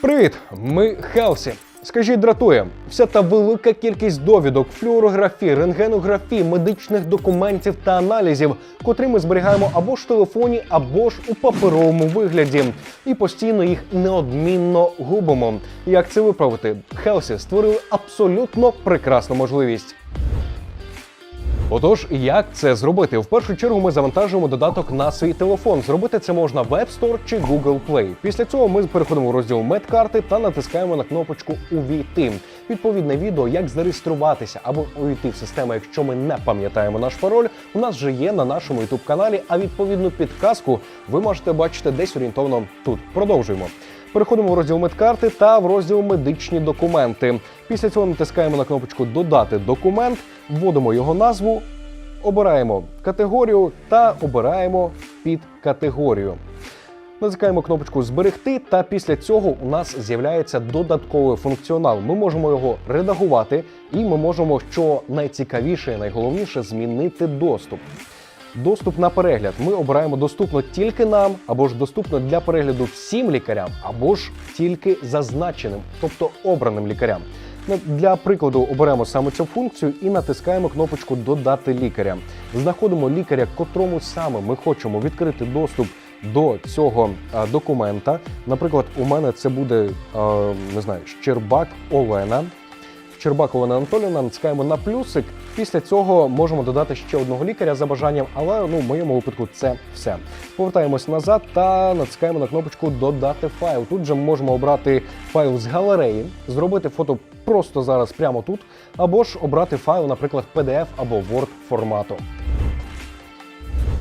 Привіт, ми Хелсі. Скажіть, дратує, вся та велика кількість довідок, флюорографії, рентгенографії, медичних документів та аналізів, котрі ми зберігаємо або ж в телефоні, або ж у паперовому вигляді, і постійно їх неодмінно губимо. Як це виправити? Хелсі створили абсолютно прекрасну можливість. Отож, як це зробити? В першу чергу ми завантажуємо додаток на свій телефон. Зробити це можна в App Store чи Google Play. Після цього ми переходимо в розділ медкарти та натискаємо на кнопочку Увійти. Відповідне відео, як зареєструватися або увійти в систему, якщо ми не пам'ятаємо наш пароль, у нас вже є на нашому youtube каналі. А відповідну підказку ви можете бачити десь орієнтовно тут. Продовжуємо. Переходимо в розділ медкарти та в розділ медичні документи. Після цього натискаємо на кнопочку Додати документ, вводимо його назву, обираємо категорію та обираємо під категорію. Натискаємо кнопочку Зберегти, та після цього у нас з'являється додатковий функціонал. Ми можемо його редагувати, і ми можемо, що найцікавіше і найголовніше, змінити доступ. Доступ на перегляд. Ми обираємо доступно тільки нам, або ж доступно для перегляду всім лікарям, або ж тільки зазначеним, тобто обраним лікарям. Ну, Для прикладу оберемо саме цю функцію і натискаємо кнопочку Додати лікаря. Знаходимо лікаря, котрому саме ми хочемо відкрити доступ до цього документа. Наприклад, у мене це буде не знаю, Щербак Олена. Щербак Олена натискаємо на плюсик. Після цього можемо додати ще одного лікаря за бажанням, але ну, в моєму випадку це все. Повертаємось назад та натискаємо на кнопочку Додати файл. Тут же ми можемо обрати файл з галереї, зробити фото просто зараз прямо тут, або ж обрати файл, наприклад, PDF або Word формату.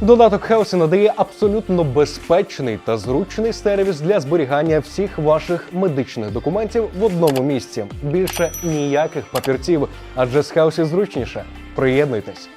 Додаток Healthy надає абсолютно безпечний та зручний сервіс для зберігання всіх ваших медичних документів в одному місці. Більше ніяких папірців, адже з Healthy зручніше. Приєднуйтесь.